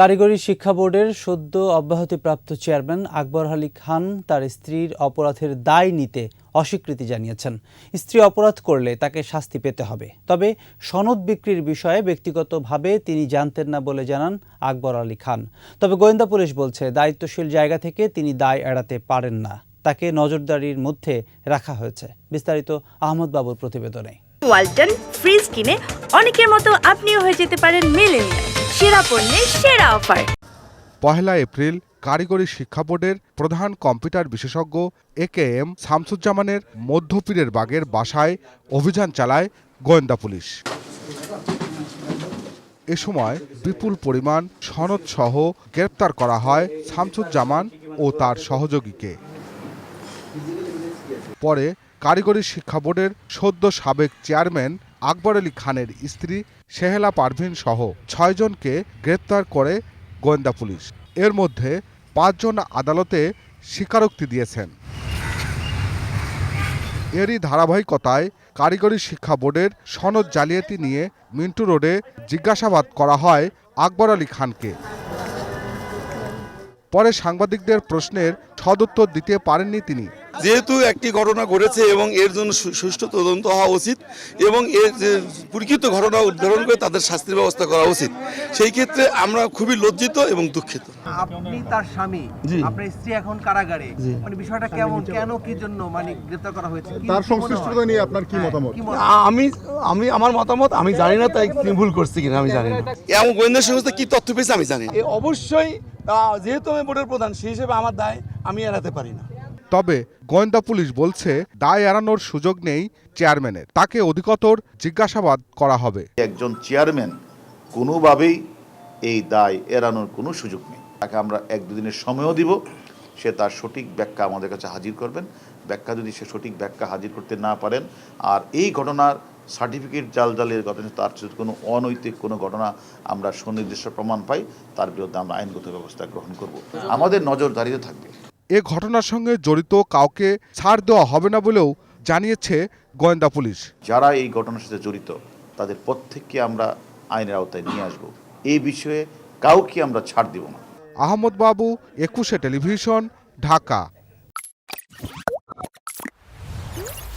কারিগরি শিক্ষা বোর্ডের সদ্য অব্যাহতিপ্রাপ্ত চেয়ারম্যান আকবর আলী খান তার স্ত্রীর অপরাধের দায় নিতে অস্বীকৃতি জানিয়েছেন। স্ত্রী অপরাধ করলে তাকে শাস্তি পেতে হবে। তবে সনদ বিক্রির বিষয়ে ব্যক্তিগতভাবে তিনি জানতেন না বলে জানান আকবর আলী খান। তবে গোয়েন্দা পুলিশ বলছে, দায়িত্বশীল জায়গা থেকে তিনি দায় এড়াতে পারেন না। তাকে নজরদারির মধ্যে রাখা হয়েছে। বিস্তারিত আহমদ বাবুর প্রতিবেদনে। ওয়ালটন ফ্রিজ কিনে অনেকের মতো আপনিও হয়ে যেতে পারেন মিলেনিয়াল। সেরা পণ্যের সেরা অফার। পহেলা এপ্রিল কারিগরি শিক্ষা বোর্ডের প্রধান কম্পিউটার বিশেষজ্ঞ এ কে এম শামসুজ্জামানের মধ্যপীরের বাগের বাসায় অভিযান চালায় গোয়েন্দা পুলিশ। এ সময় বিপুল পরিমাণ সনদ সহ গ্রেপ্তার করা হয় শামসুজ্জামান ও তার সহযোগীকে। পরে কারিগরি শিক্ষা বোর্ডের সদ্য সাবেক চেয়ারম্যান আকবর আলী খানের স্ত্রী সেহেলা পারভিন সহ ছয়জনকে গ্রেপ্তার করে গোয়েন্দা পুলিশ। এর মধ্যে পাঁচজন আদালতে স্বীকারোক্তি দিয়েছেন। এরই ধারাবাহিকতায় কারিগরি শিক্ষা বোর্ডের সনদ জালিয়াতি নিয়ে মিন্টু রোডে জিজ্ঞাসাবাদ করা হয় আকবর আলী খানকে। পরে সাংবাদিকদের প্রশ্নের সদুত্তর দিতে পারেননি তিনি। যেহেতু একটি ঘটনা ঘটেছে এবং এর জন্য সু- সুষ্ঠু তদন্ত হওয়া উচিত এবং এর যে প্রকৃত ঘটনা উদ্ধারণ করে তাদের শাস্তির ব্যবস্থা করা উচিত সেই ক্ষেত্রে আমরা খুবই লজ্জিত এবং দুঃখিত। আপনি তার স্বামী আপনার স্ত্রী এখন কারাগারে মানে বিষয়টা কেমন কেন কি জন্য মানে গ্রেফতার করা হয়েছে? তার সংশ্লিষ্টতা নিয়ে আপনার কি হ্যাঁ, মতামত? আমি আমি আমার মতামত আমি জানি না তাই ভুল করছি কিনা আমি জানি না। এমন গোয়েন্দা সংস্থা কি তথ্য পেয়েছে আমি জানি অবশ্যই যেহেতু আমি বোর্ডের প্রধান সেই হিসেবে আমার দায় আমি এড়াতে পারি না। তবে গোয়েন্দা পুলিশ বলছে দায় এড়ানোর সুযোগ নেই চেয়ারম্যানের। তাকে অধিকতর জিজ্ঞাসাবাদ করা হবে। একজন চেয়ারম্যান কোনোভাবেই এই দায় এড়ানোর কোনো সুযোগ নেই। তাকে আমরা এক দুদিনের সময়ও দিব সে তার সঠিক ব্যাখ্যা আমাদের কাছে হাজির করবেন। ব্যাখ্যা যদি সে সঠিক ব্যাখ্যা হাজির করতে না পারেন আর এই ঘটনার সার্টিফিকেট জাল জালের ঘটনা তার যদি কোনো অনৈতিক কোনো ঘটনা আমরা সুনির্দিষ্ট প্রমাণ পাই তার বিরুদ্ধে আমরা আইনগত ব্যবস্থা গ্রহণ করব। আমাদের নজর নজরদারিতে থাকবে। এ ঘটনার সঙ্গে জড়িত কাউকে ছাড় দেওয়া হবে না বলেও জানিয়েছে গোয়েন্দা পুলিশ। যারা এই ঘটনার সাথে জড়িত তাদের প্রত্যেককে আমরা আইনের আওতায় নিয়ে আসব। এই বিষয়ে কাউকে আমরা ছাড় দিব না। আহমদ বাবু একুশে টেলিভিশন ঢাকা।